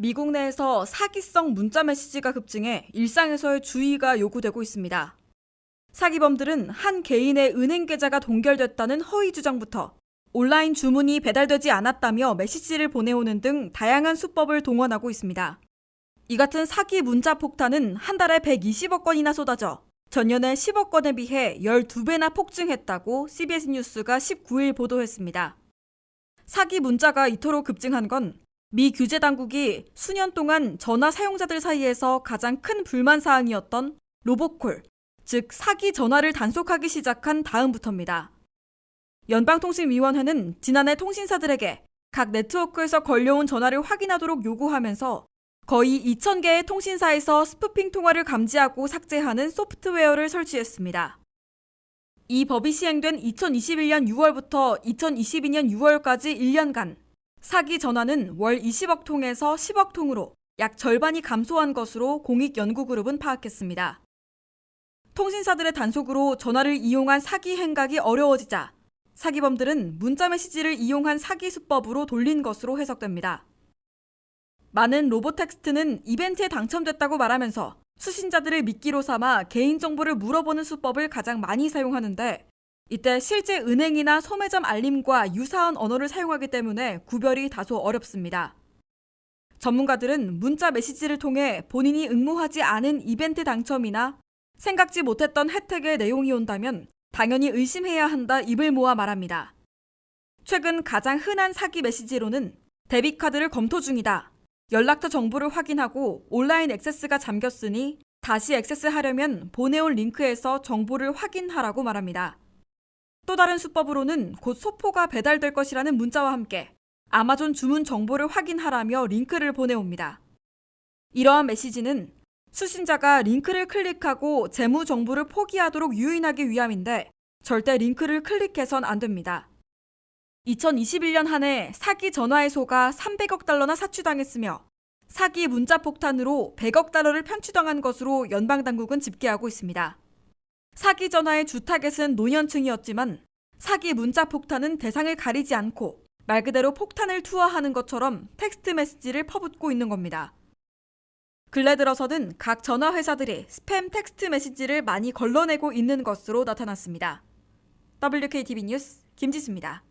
미국 내에서 사기성 문자 메시지가 급증해 일상에서의 주의가 요구되고 있습니다. 사기범들은 한 개인의 은행 계좌가 동결됐다는 허위 주장부터 온라인 주문이 배달되지 않았다며 메시지를 보내오는 등 다양한 수법을 동원하고 있습니다. 이 같은 사기 문자 폭탄은 한 달에 120억 건이나 쏟아져 전년의 10억 건에 비해 12배나 폭증했다고 CBS 뉴스가 19일 보도했습니다. 사기 문자가 이토록 급증한 건 미 규제 당국이 수년 동안 전화 사용자들 사이에서 가장 큰 불만 사항이었던 로보콜, 즉 사기 전화를 단속하기 시작한 다음부터입니다. 연방통신위원회는 지난해 통신사들에게 각 네트워크에서 걸려온 전화를 확인하도록 요구하면서 거의 2,000개의 통신사에서 스푸핑 통화를 감지하고 삭제하는 소프트웨어를 설치했습니다. 이 법이 시행된 2021년 6월부터 2022년 6월까지 1년간 사기 전화는 월 20억 통에서 10억 통으로 약 절반이 감소한 것으로 공익연구그룹은 파악했습니다. 통신사들의 단속으로 전화를 이용한 사기 행각이 어려워지자 사기범들은 문자 메시지를 이용한 사기 수법으로 돌린 것으로 해석됩니다. 많은 로보텍스트는 이벤트에 당첨됐다고 말하면서 수신자들을 미끼로 삼아 개인정보를 물어보는 수법을 가장 많이 사용하는데 이때 실제 은행이나 소매점 알림과 유사한 언어를 사용하기 때문에 구별이 다소 어렵습니다. 전문가들은 문자 메시지를 통해 본인이 응모하지 않은 이벤트 당첨이나 생각지 못했던 혜택의 내용이 온다면 당연히 의심해야 한다 입을 모아 말합니다. 최근 가장 흔한 사기 메시지로는 데비카드를 검토 중이다. 연락처 정보를 확인하고 온라인 액세스가 잠겼으니 다시 액세스하려면 보내온 링크에서 정보를 확인하라고 말합니다. 또 다른 수법으로는 곧 소포가 배달될 것이라는 문자와 함께 아마존 주문 정보를 확인하라며 링크를 보내옵니다. 이러한 메시지는 수신자가 링크를 클릭하고 재무 정보를 포기하도록 유인하기 위함인데 절대 링크를 클릭해선 안 됩니다. 2021년 한 해 사기 전화의 소가 300억 달러나 사취당했으며 사기 문자 폭탄으로 100억 달러를 편취당한 것으로 연방 당국은 집계하고 있습니다. 사기 전화의 주 타겟은 노년층이었지만 사기 문자 폭탄은 대상을 가리지 않고 말 그대로 폭탄을 투하하는 것처럼 텍스트 메시지를 퍼붓고 있는 겁니다. 근래 들어서는 각 전화 회사들이 스팸 텍스트 메시지를 많이 걸러내고 있는 것으로 나타났습니다. WKTV 뉴스 김지수입니다.